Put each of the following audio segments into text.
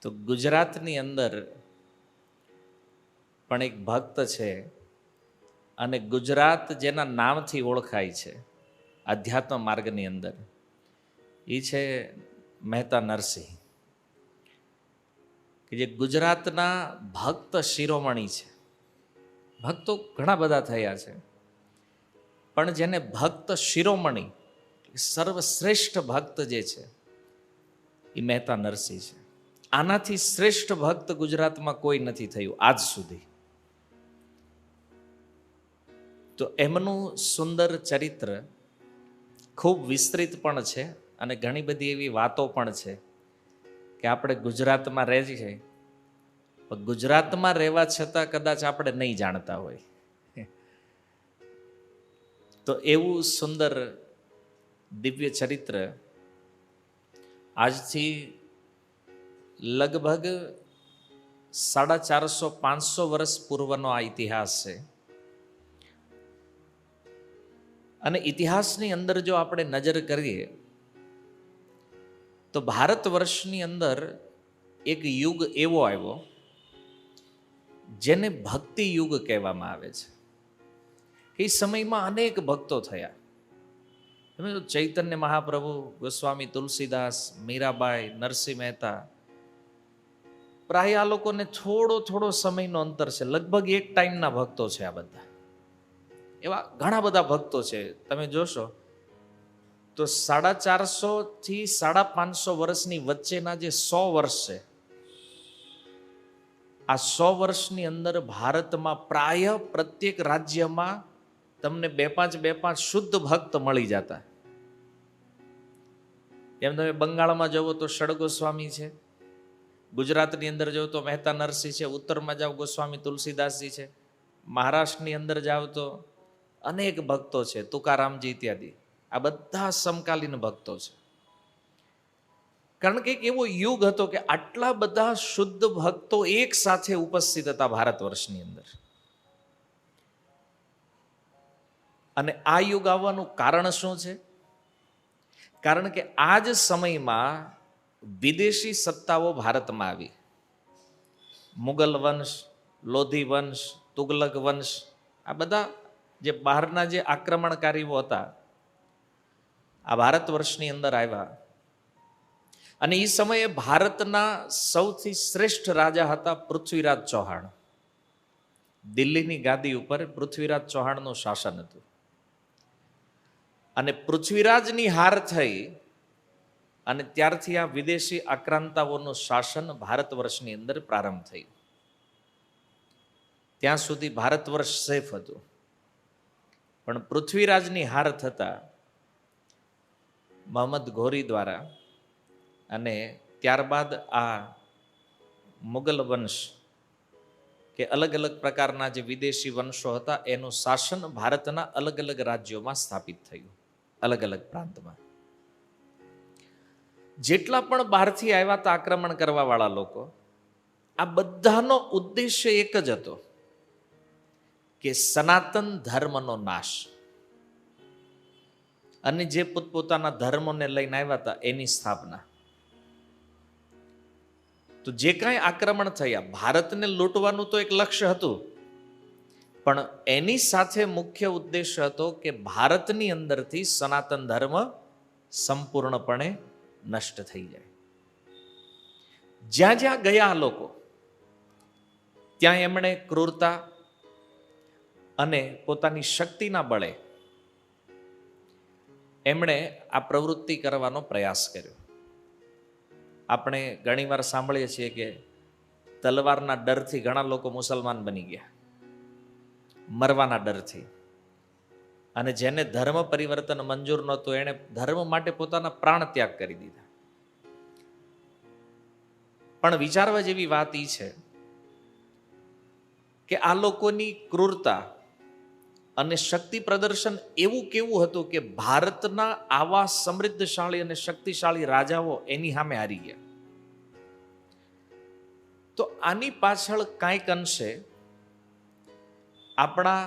તો ગુજરાતની અંદર પણ એક ભક્ત છે અને ગુજરાત જેના નામથી ઓળખાય છે, આધ્યાત્મ માર્ગની અંદર, એ છે મહેતા નરસિંહ. કે જે ગુજરાતના ભક્ત શિરોમણી છે. ભક્તો ઘણા બધા થયા છે. પણ જેને ભક્ત શિરોમણી સર્વશ્રેષ્ઠ ભક્ત જે છે, એ મહેતા નરસિંહ છે. આનાથી શ્રેષ્ઠ ભક્ત ગુજરાતમાં કોઈ નથી થયું આજ સુધી. તો એમનું સુંદર ચરિત્ર ખૂબ વિસ્તૃત પણ છે અને ઘણી બધી એવી વાતો પણ છે કે આપણે ગુજરાતમાં રહે છીએ પણ ગુજરાતમાં રહેવા છતાં કદાચ આપણે નહીં જાણતા હોય. તો એવું સુંદર દિવ્ય ચરિત્ર આજથી લગભગ સાડા ચારસો પાંચસો વર્ષ પૂર્વનો આ ઇતિહાસ છે. અને ઇતિહાસની અંદર જો આપણે નજર કરીએ, તો ભારત વર્ષની અંદર એક યુગ એવો આવ્યો, જેને ભક્તિ યુગ કહેવામાં આવે છે. એ સમયમાં અનેક ભક્તો થયા. ચૈતન્ય મહાપ્રભુ, ગોસ્વામી તુલસીદાસ, મીરાબાઈ, નરસિંહ મહેતા પ્રાય આ લોકોને થોડો થોડો સમયનો અંતર છે. લગભગ એક ટાઈમના ભક્તો છે આ બધા. એવા ઘણા બધા ભક્તો છે. તમે જોશો તો સાડા ચારસો થી સાડા પાંચસો વર્ષની વચ્ચેના જે સો વર્ષ છે, આ સો વર્ષની અંદર ભારતમાં પ્રાય પ્રત્યેક રાજ્યમાં તમને બે પાંચ બે પાંચ શુદ્ધ ભક્ત મળી જતા. એમ તમે બંગાળમાં જવો તો ષડગોસ્વામી છે. ગુજરાતની અંદર જાઓ તો મહેતા નરસિંહ છે, ઉત્તરમાં જાઓ ગોસ્વામી તુલસીદાસજી છે, મહારાષ્ટ્રની અંદર જાઓ તો અનેક ભક્તો છે, તુકારામજી ઇત્યાદિ. આ બધા સમકાલીન ભક્તો છે. કારણ કે એક એવો યુગ હતો કે આટલા બધા શુદ્ધ ભક્તો એક સાથે ઉપસ્થિત હતા ભારત વર્ષની અંદર. અને આ યુગ આવવાનું કારણ શું છે? કારણ કે આ જ સમયમાં વિદેશી સત્તાઓ ભારતમાં આવી. મુગલ વંશ, લોધી વંશ, તુગલક વંશ, આ બધા જે બહારના જે આક્રમણકારીઓ હતા, આ ભારત વર્ષની અંદર આવ્યા. અને એ સમયે ભારતના સૌથી શ્રેષ્ઠ રાજા હતા પૃથ્વીરાજ ચૌહાણ. દિલ્હીની ગાદી ઉપર પૃથ્વીરાજ ચૌહાણનું શાસન હતું. અને પૃથ્વીરાજની હાર થઈ અને ત્યારથી આ વિદેશી આક્રાંતાઓનું શાસન ભારત વર્ષની અંદર પ્રારંભ થયું. ત્યાં સુધી ભારત વર્ષ સેફ હતું. પણ પૃથ્વીરાજની હાર થતા મોહમ્મદ ઘોરી દ્વારા અને ત્યારબાદ આ મુગલ વંશ કે અલગ અલગ પ્રકારના જે વિદેશી વંશો હતા, એનું શાસન ભારતના અલગ અલગ રાજ્યોમાં સ્થાપિત થયું. અલગ અલગ પ્રાંતમાં. જેટલા પણ બહારથી આવ્યા હતા આક્રમણ કરવાવાળા લોકો, આ બધાનો ઉદ્દેશ્ય એક જ હતો કે સનાતન ધર્મનો નાશ. અને જે પોતપોતાના ધર્મોને લઈને આવ્યા હતા એની સ્થાપના. તો જે કાંઈ આક્રમણ થયા, ભારતને લૂંટવાનું તો એક લક્ષ્ય હતું, પણ એની સાથે મુખ્ય ઉદ્દેશ્ય હતો કે ભારતની અંદરથી સનાતન ધર્મ સંપૂર્ણપણે નષ્ટ થઈ જાય. જ્યાં જ્યાં ગયા લોકો, ત્યાં એમણે ક્રૂરતા અને પોતાની શક્તિના બળે એમણે આ પ્રવૃત્તિ કરવાનો પ્રયાસ કર્યો. આપણે ઘણીવાર સાંભળીએ છીએ કે તલવારના ડરથી ઘણા લોકો મુસલમાન બની ગયા. મરવાના ડરથી. અને જેને ધર્મ પરિવર્તન મંજૂર નહોતું, એણે ધર્મ માટે પોતાના પ્રાણ ત્યાગ કરી દીધા. પણ વિચારવા જેવી વાત એ છે કે આ લોકોની ક્રૂરતા અને શક્તિ પ્રદર્શન એવું કેવું હતું કે ભારતના આવા સમૃદ્ધશાળી અને શક્તિશાળી રાજાઓ એની સામે હારી ગયા. તો આની પાછળ કાંઈક અંશે આપણા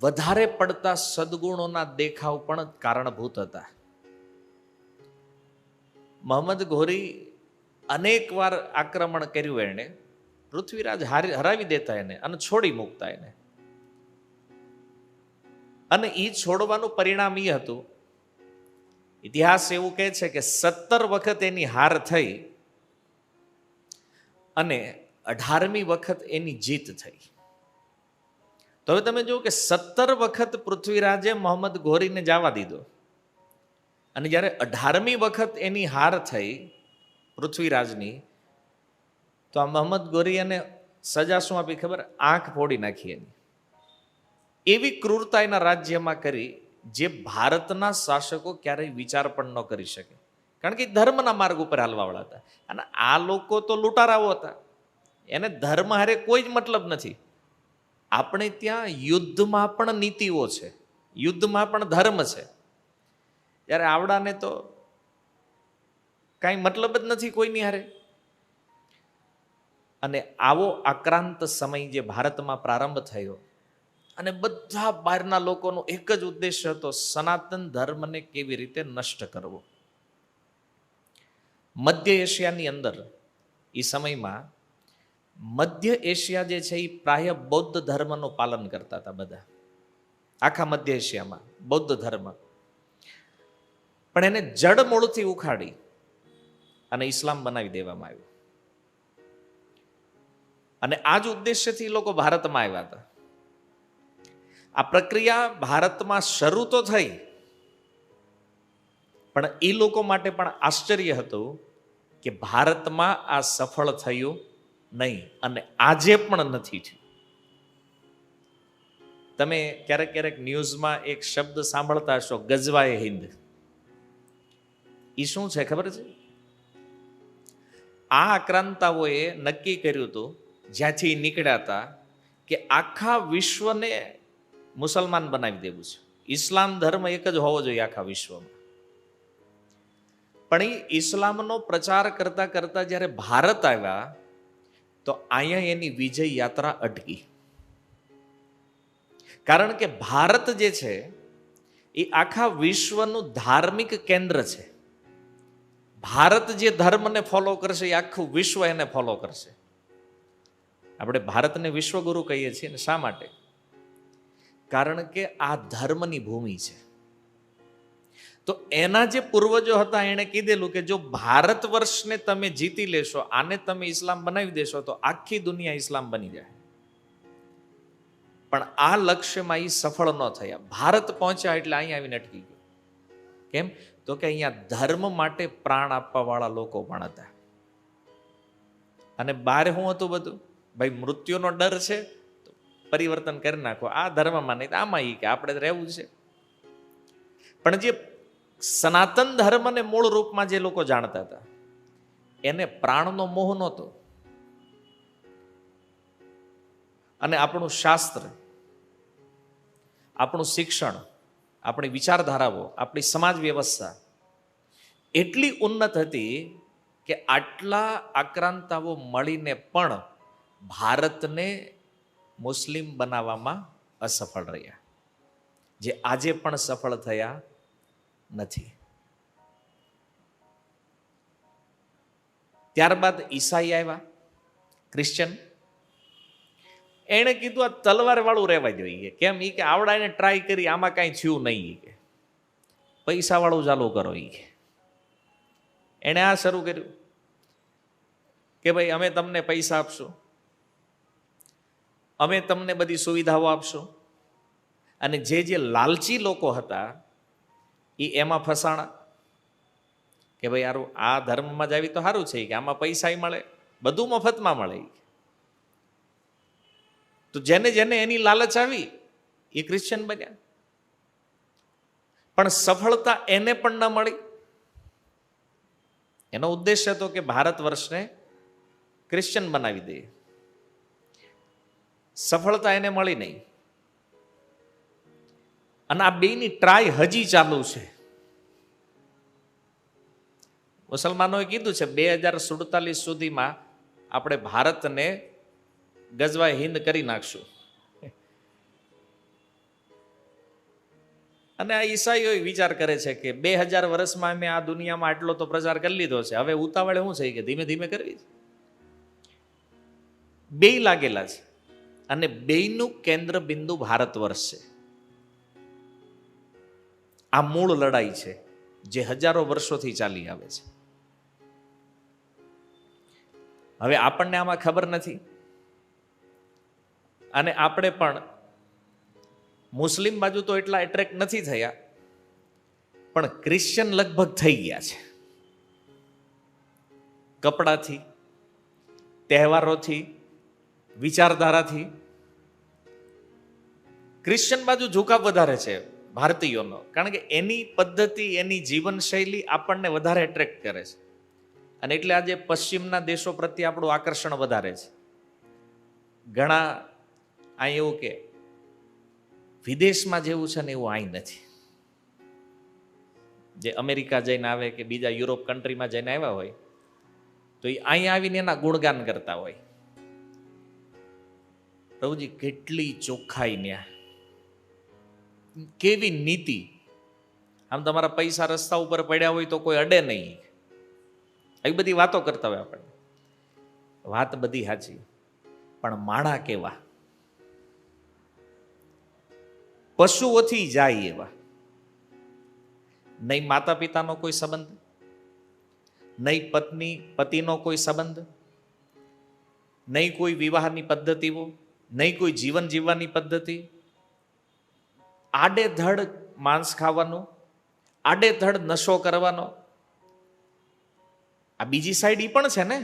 વધારે પડતા સદગુણોના દેખાવ પણ કારણભૂત હતા. મોહમ્મદ ઘોરી અનેક વાર આક્રમણ કર્યું એણે, પૃથ્વીરાજ હારી, હરાવી દેતા એને અને છોડી મૂકતા એને. અને એ છોડવાનું પરિણામ એ હતું, ઇતિહાસ એવું કહે છે કે સત્તર વખત એની હાર થઈ અને અઢારમી વખત એની જીત થઈ. તો હવે તમે જુઓ કે સત્તર વખત પૃથ્વીરાજે મોહમ્મદ ઘોરીને જવા દીધો. અને જ્યારે અઢારમી વખત એની હાર થઈ પૃથ્વીરાજની, તો આ મોહમ્મદ ગોરી એને સજા શું આપી ખબર? આંખ ફોડી નાખી એની. એવી ક્રૂરતા એના રાજ્યમાં કરી જે ભારતના શાસકો ક્યારેય વિચાર પણ ન કરી શકે. કારણ કે ધર્મના માર્ગ ઉપર હાલવાવાળા હતા. અને આ લોકો તો લૂંટારાઓ હતા. એને ધર્મ હારે કોઈ જ મતલબ નથી. આપણે ત્યાં યુદ્ધમાં પણ નીતિઓ છે. યુદ્ધમાં પણ ધર્મ છે. ત્યારે આવડાને તો કાંઈ મતલબ જ નથી કોઈની હારે. અને આવો આક્રાંત સમય જે ભારતમાં પ્રારંભ થયો અને બધા બહારના લોકોનો એક જ ઉદ્દેશ્ય હતો સનાતન ધર્મને કેવી રીતે નષ્ટ કરવો. મધ્ય એશિયાની અંદર એ સમયમાં મધ્ય એશિયા જે છે એ પ્રાય બૌદ્ધ ધર્મનું પાલન કરતા હતા બધા. આખા મધ્ય એશિયામાં બૌદ્ધ ધર્મ. પણ એને જડમૂળથી ઉખાડી અને ઇસ્લામ બનાવી દેવામાં આવ્યું. અને આ જ ઉદ્દેશ્યથી લોકો ભારતમાં આવ્યા હતા. આ પ્રક્રિયા ભારતમાં શરૂ તો થઈ, પણ એ લોકો માટે પણ આશ્ચર્ય હતું કે ભારતમાં આ સફળ થયું નહીં, અને આજે પણ નથી થયું. તમે ક્યારેક ક્યારેક ન્યૂઝમાં એક શબ્દ સાંભળતા હશો, ગજવાએ હિન્દ. એ શું છે ખબર છે? આ આક્રાંતાઓએ નક્કી કર્યું હતું, જ્યાંથી નીકળ્યા હતા, કે આખા વિશ્વને મુસલમાન બનાવી દેવું છે. ઇસ્લામ ધર્મ એક જ હોવો જોઈએ આખા વિશ્વમાં. પણ એ ઇસ્લામનો પ્રચાર કરતા કરતા જ્યારે ભારત આવ્યા તો અહીંયા એની વિજય યાત્રા અટકી. કારણ કે ભારત જે છે, એ આખા વિશ્વનું ધાર્મિક કેન્દ્ર છે. ભારત જે ધર્મને ફોલો કરશે, એ આખું વિશ્વ એને ફોલો કરશે. આપણે ભારતને વિશ્વગુરુ કહીએ છીએ ને શા માટે? કારણ કે આ ધર્મની ભૂમિ છે. તો એના જે પૂર્વજો હતા, એણે કીધેલું કે જો ભારત વર્ષને તમે જીતી લેશો, આને તમે ઇસ્લામ બનાવી દેશો, તો આખી દુનિયા ઇસ્લામ બની જાય. પણ આ લક્ષ્યમાં એ સફળ ન થયા. ભારત પહોંચ્યા એટલે અહીંયા આવીને અટકી ગયું. કેમ? તો કે અહીંયા ધર્મ માટે પ્રાણ આપવા વાળા લોકો પણ હતા. અને બહાર શું હતું બધું? ભાઈ, મૃત્યુનો ડર છે પરિવર્તન કરી નાખો. આ ધર્મમાં નહીં, આમાં એ કે આપણે રહેવું છે. પણ જે સનાતન ધર્મને મૂળ રૂપમાં જે લોકો જાણતા હતા, એને પ્રાણનો મોહ નહોતો. અને આપણું શાસ્ત્ર, આપણું શિક્ષણ, આપણી વિચારધારાઓ, આપણી સમાજ વ્યવસ્થા એટલી ઉન્નત હતી કે આટલા આક્રાંતાઓ મળીને પણ ભારતને મુસ્લિમ બનાવવામાં અસફળ રહ્યા. જે આજે પણ સફળ થયા નથી. ત્યારબાદ ઈસાઈ આવ્યા ક્રિશ્ચન એણે કીધું, આ તલવાર વાળું રહેવા જોઈએ કેમ? એ કે આવડા એને ટ્રાય કરી, આમાં કાંઈ થયું નહીં કે. પૈસા વાળું ચાલુ કરો એ કે. એણે આ શરૂ કર્યું કે ભાઈ, અમે તમને પૈસા આપશું. અમે તમને બધી સુવિધાઓ આપશું. અને જે જે લાલચી લોકો હતા એ એમાં ફસાણા? કે ભાઈ યારું આ ધર્મમાં જ આવી તો સારું છે કે આમાં પૈસા મળે, બધું મફતમાં મળે તો જેને જેને એની લાલચ આવી એ ક્રિશ્ચન બન્યા. પણ સફળતા એને પણ ન મળી. એનો ઉદ્દેશ હતો કે ભારત વર્ષને ક્રિશ્ચન બનાવી દઈએ સફળતા એને મળી નહીં. અને આ બેની ટ્રાય હજી ચાલુ છે. મુસલમાનોએ કીધું છે, બે હજાર સુડતાલીસ સુધીમાં આપણે ભારતને ગજવા હિંદ કરી નાખશું. અને આ ઈસાઈઓ વિચાર કરે છે કે બે હજાર વર્ષમાં અમે આ દુનિયામાં આટલો તો પ્રચાર કરી લીધો છે. હવે ઉતાવળે શું છે કે ધીમે ધીમે કરવી છે. બે લાગેલા છે. અને બેયનું કેન્દ્ર બિંદુ ભારત વર્ષ છે. આ મૂળ લડાઈ છે, જે હજારો વર્ષોથી ચાલી આવે છે. હવે આપણને આમાં ખબર નથી. અને આપણે પણ મુસ્લિમ બાજુ તો એટલા એટ્રેક્ટ નથી થયા, પણ ક્રિશ્ચન લગભગ થઈ ગયા છે. કપડાથી, તહેવારોથી, વિચારધારાથી ક્રિશ્ચિયન બાજુ ઝુકાવ વધારે છે. ભારતીયોનો. કારણ કે એની પદ્ધતિ, એની જીવનશૈલી આપણને વધારે એટ્રેક્ટ કરે છે. અને એટલે આજે પશ્ચિમના દેશો પ્રત્યે આપણું આકર્ષણ વધારે છે. ઘણા, આ એવું કે વિદેશમાં જેવું છે ને એવું અહીં નથી. જે અમેરિકા જઈને આવે કે બીજા યુરોપ કન્ટ્રીમાં જઈને આવ્યા હોય, તો એ અહીં આવીને એના ગુણગાન કરતા હોય. પ્રભુજી, કેટલી ચોખ્ખાઈ ન્યા. કેવી નીતિ? આમ તમારા પૈસા રસ્તા ઉપર પડ્યા હોય તો કોઈ અડે નહીં. આવી બધી વાતો કરતા હોય આપણે. વાત બધી સાચી. પણ માણા કેવા? પશુઓથી જાય એવા. નહીં માતા પિતાનો કોઈ સંબંધ? નહીં પત્ની, પતિનો કોઈ સંબંધ? નહીં કોઈ વિવાહની પદ્ધતિઓ? નહીં કોઈ જીવન જીવવાની પદ્ધતિ? આડેધડ માંસ ખાવાનું, આડેધડ નશો કરવાનો. આ બીજી સાઈડ એ પણ છે ને?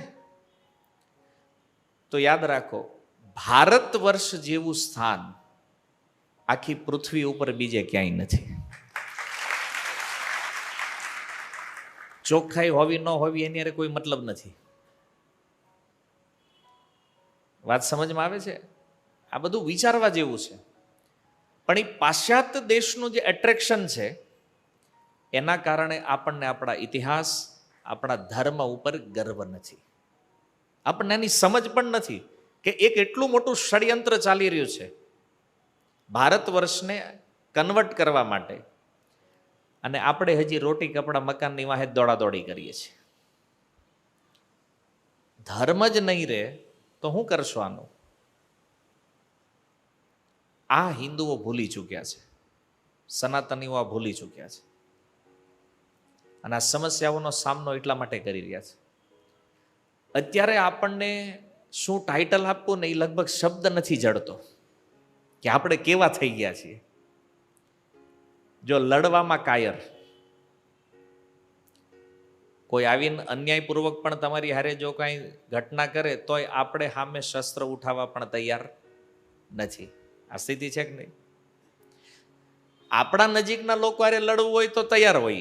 તો યાદ રાખો, ભારત વર્ષ જેવું સ્થાન આખી પૃથ્વી ઉપર બીજે ક્યાંય નથી. ચોખ્ખાઈ હોવી ન હોવી એની અરે કોઈ મતલબ નથી. વાત સમજમાં આવે છે? આ બધું વિચારવા જેવું છે. પણ એ પાશ્ચાત્ય દેશનું જે એટ્રેક્શન છે, એના કારણે આપણને આપણા ઇતિહાસ, આપણા ધર્મ ઉપર ગર્વ નથી. આપણને એની સમજ પણ નથી કે એક એટલું મોટું ષડયંત્ર ચાલી રહ્યું છે. ભારત વર્ષને કન્વર્ટ કરવા માટે અને આપણે હજી રોટી કપડા મકાનની વાહે દોડાદોડી કરીએ છીએ. ધર્મ જ નહીં રહે તો શું કરશો આનું? આ હિન્દુઓ ભૂલી ચૂક્યા છે. સનાતનીઓ આ ભૂલી ચૂક્યા છે. અને આ સમસ્યાઓનો સામનો એટલા માટે કરી રહ્યા છે. અત્યારે આપણને શું ટાઇટલ આપવું ને એ લગભગ શબ્દ નથી જડતો. કે આપણે કેવા થઈ ગયા છીએ. જો લડવામાં કાયર. કોઈ આવીને અન્યાયપૂર્વક પણ તમારી હારે જો કાંઈ ઘટના કરે તોય આપણે સામે શસ્ત્ર ઉઠાવવા પણ તૈયાર નથી. આ સ્થિતિ છે કે નહીં? આપણા નજીકના લોકો હારે લડવું હોય તો તૈયાર હોય.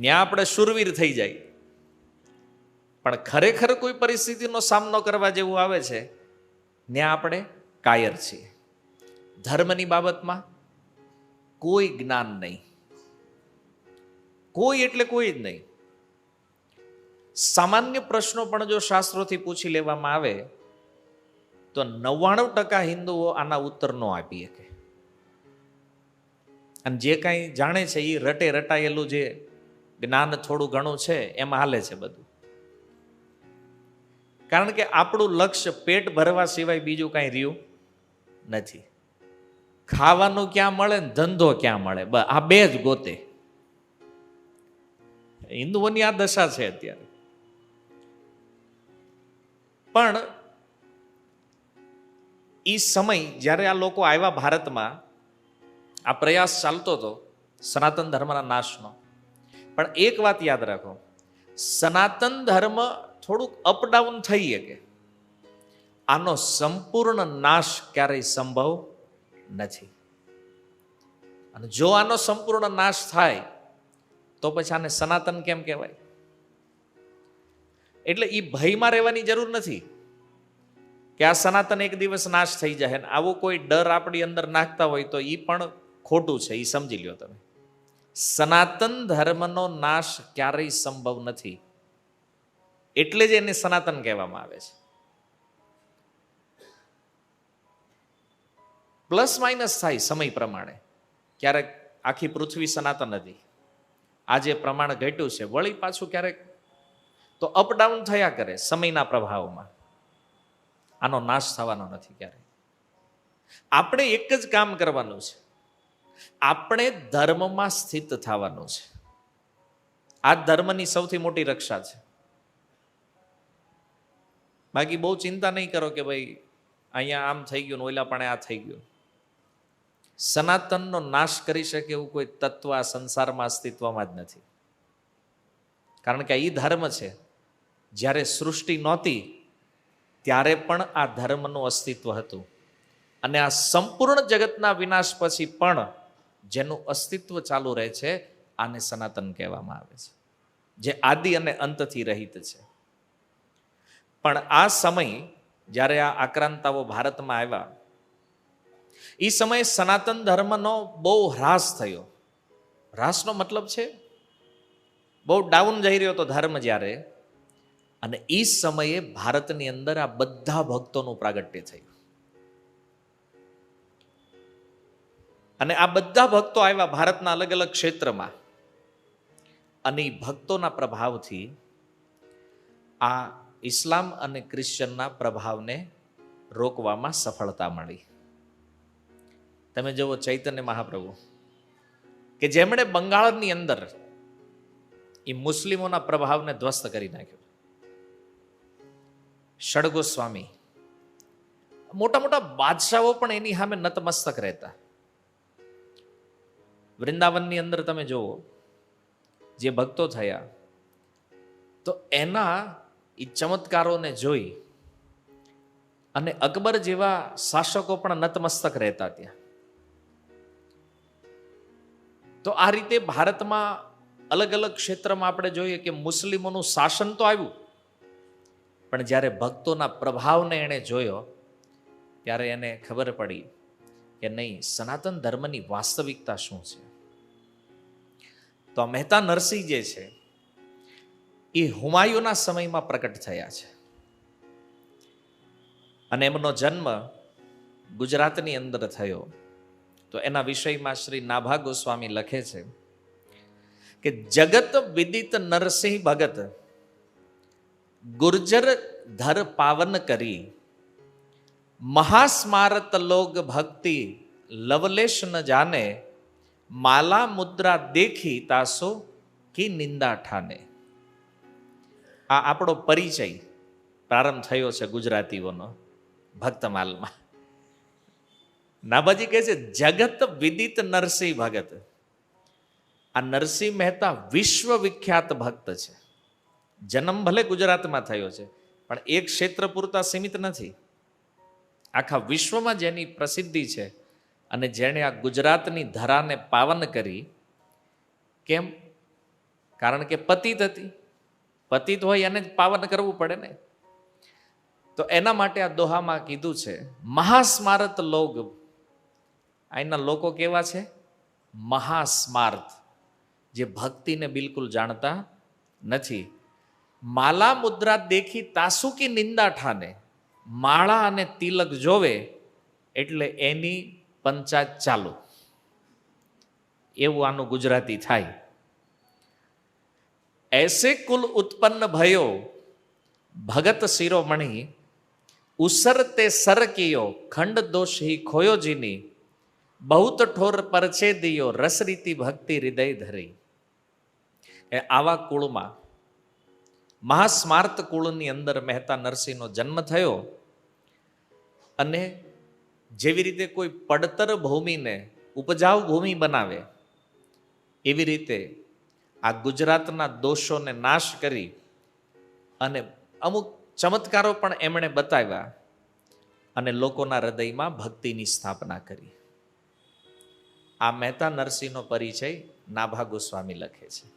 ત્યાં આપણે શુરવીર થઈ જાય. પણ ખરેખર કોઈ પરિસ્થિતિનો સામનો કરવા જેવું આવે છે ત્યાં આપણે કાયર છીએ. ધર્મની બાબતમાં કોઈ જ્ઞાન નહીં. કોઈ એટલે કોઈ જ નહીં. સામાન્ય પ્રશ્નો પણ જો શાસ્ત્રોથી પૂછી લેવામાં આવે તો નવ્વાણું ટકા હિન્દુઓ આના ઉત્તર ન આપી શકે. અને જે કાંઈ જાણે છે એ રટે રટાયેલું જે જ્ઞાન થોડું ઘણું છે, એમાં હાલે છે બધું. કારણ કે આપણું લક્ષ્ય પેટ ભરવા સિવાય બીજું કાંઈ રહ્યું નથી. ખાવાનું ક્યાં મળે ને ધંધો ક્યાં મળે? બ, આ બે જ ગોતે. હિન્દુઓની આ દશા છે અત્યારે. પણ એ સમય જ્યારે આ લોકો આવ્યા ભારતમાં, આ પ્રયાસ ચાલતો હતો સનાતન ધર્મના નાશનો. પણ એક વાત યાદ રાખો, સનાતન ધર્મ થોડુંક અપડાઉન થઈ શકે. આનો સંપૂર્ણ નાશ ક્યારેય સંભવ નથી. અને જો આનો સંપૂર્ણ નાશ થાય, તો પછી આને સનાતન કેમ કહેવાય? એટલે એ ભયમાં રહેવાની જરૂર નથી. કે આ સનાતન એક દિવસ નાશ થઈ જાય ને આવો કોઈ ડર આપણી અંદર નાખતા હોય તો એ પણ ખોટું છે એ સમજી લ્યો તમે. સનાતન ધર્મનો નાશ ક્યારેય સંભવ નથી. એટલે જ એને સનાતન કહેવામાં આવે છે. પ્લસ માઇનસ થાય સમય પ્રમાણે. ક્યારેક આખી પૃથ્વી સનાતન હતી. આજે પ્રમાણ ઘટ્યું છે. વળી પાછું ક્યારેક તો અપડાઉન થયા કરે સમયના પ્રભાવમાં. આનો નાશ થવાનો નથી ક્યારે. આપણે એક જ કામ કરવાનું છે. આપણે ધર્મમાં સ્થિત થવાનું છે. આ ધર્મની સૌથી મોટી રક્ષા છે. બાકી બહુ ચિંતા નહીં કરો કે ભાઈ, અહીંયા આમ થઈ ગયું ઓલા પણ આ થઈ ગયું. સનાતનનો નાશ કરી શકે એવું કોઈ તત્વ આ સંસારમાં અસ્તિત્વમાં જ નથી. કારણ કે એ ધર્મ છે. જ્યારે સૃષ્ટિ નહોતી ત્યારે પણ આ ધર્મનું અસ્તિત્વ હતું. અને આ સંપૂર્ણ જગતના વિનાશ પછી પણ જેનું અસ્તિત્વ ચાલુ રહે છે, આને સનાતન કહેવામાં આવે છે. જે આદિ અને અંતથી રહિત છે. પણ આ સમય જ્યારે આ આક્રાંતાઓ ભારતમાં આવ્યા એ સમયે સનાતન ધર્મનો બહુ હ્રાસ થયો. હ્રાસનો મતલબ છે? બહુ ડાઉન જઈ રહ્યો હતો ધર્મ જ્યારે અને એ સમયે ભારતની અંદર આ બધા ભક્તોનું પ્રાગટ્ય થયું. અને આ બધા ભક્તો આવ્યા ભારતના અલગ અલગ ક્ષેત્રમાં. અને એ ભક્તોના પ્રભાવથી આ ઇસ્લામ અને ક્રિશ્ચનના પ્રભાવને રોકવામાં સફળતા મળી. તમે જુઓ ચૈતન્ય મહાપ્રભુ, કે જેમણે બંગાળની અંદર એ મુસ્લિમોના પ્રભાવને ધ્વસ્ત કરી નાખ્યો. ષડગોસ્વામી મોટા મોટા બાદશાહો પણ એની સામે નતમસ્તક રહેતા વૃંદાવનની અંદર તમે જુઓ જે ભક્તો થયા તો એના એ ચમત્કારોને જોઈ અને અકબર જેવા શાસકો પણ નતમસ્તક રહેતા ત્યાં તો આ રીતે ભારતમાં અલગ અલગ ક્ષેત્રમાં આપણે જોઈએ કે મુસ્લિમોનું શાસન તો આવ્યું પણ જ્યારે ભક્તોના પ્રભાવને એણે જોયો, ત્યારે એને ખબર પડી કે નહીં, સનાતન ધર્મની વાસ્તવિકતા શું છે? તો આ મહેતા નરસિંહ જે છે, એ હુમાયુના સમયમાં પ્રકટ થયા છે. અને એમનો જન્મ ગુજરાતની અંદર થયો. તો એના વિષયમાં શ્રી નાભા ગોસ્વામી લખે છે કે, જગત વિદિત નરસિંહ ભગત ગુર્જર ધર પાવન કરી મહાસ્મારત લોગ ભક્તિ લવલેશ ન જાને માલા મુદ્રા દેખી તાસો કી નિંદા ઠાને આ આપણો પરિચય પ્રારંભ થયો છે ગુજરાતીઓનો ભક્તમાલમાં નાભાજી કહે છે જગત વિદિત નરસિંહ ભગત આ નરસિંહ મહેતા વિશ્વ વિખ્યાત ભક્ત છે જન્મ ભલે ગુજરાતમાં થયો છે, પણ એક ક્ષેત્ર પૂરતા સીમિત નથી. આખા વિશ્વમાં જેની પ્રસિદ્ધિ છે અને જેણે આ ગુજરાતની ધરાને પાવન કરી, કેમ? કારણ કે પતિત હતી. પતિત હોય એને જ પાવન કરવું પડે ને. તો એના માટે આ દોહામાં કીધું છે, મહાસ્મારત લોગ. અહીંના લોકો કેવા છે? મહાસ્માર્થ. જે ભક્તિને બિલકુલ જાણતા નથી. માલા મુદ્રા દેખી તાસુકી નિંદા ઠાને, માળા અને તિલક જોવે એટલે એની પંચાયત ચાલુ. એવું આનું ગુજરાતી થાય. એસે કુલ ઉત્પન્ન ભયો, ભગત શિરોમણી ઉસરતે સરકીયો ખંડ દોષ હી ખોયોજીની બહુત ઠોર પરછે દિયો રસરીતિ ભક્તિ હૃદય ધરી. આવા કુળમાં મહાસ્માર્ત કુળની અંદર મહેતા નરસિંહનો જન્મ થયો અને જેવી રીતે કોઈ પડતર ભૂમિને ઉપજાવ ભૂમિ બનાવે, એવી રીતે આ ગુજરાતના દોષોને નાશ કરી અને અમુક ચમત્કારો પણ એમણે બતાવ્યા અને લોકોના હૃદયમાં ભક્તિની સ્થાપના કરી. આ મહેતા નરસિંહનો પરિચય નાભા ગોસ્વામી લખે છે.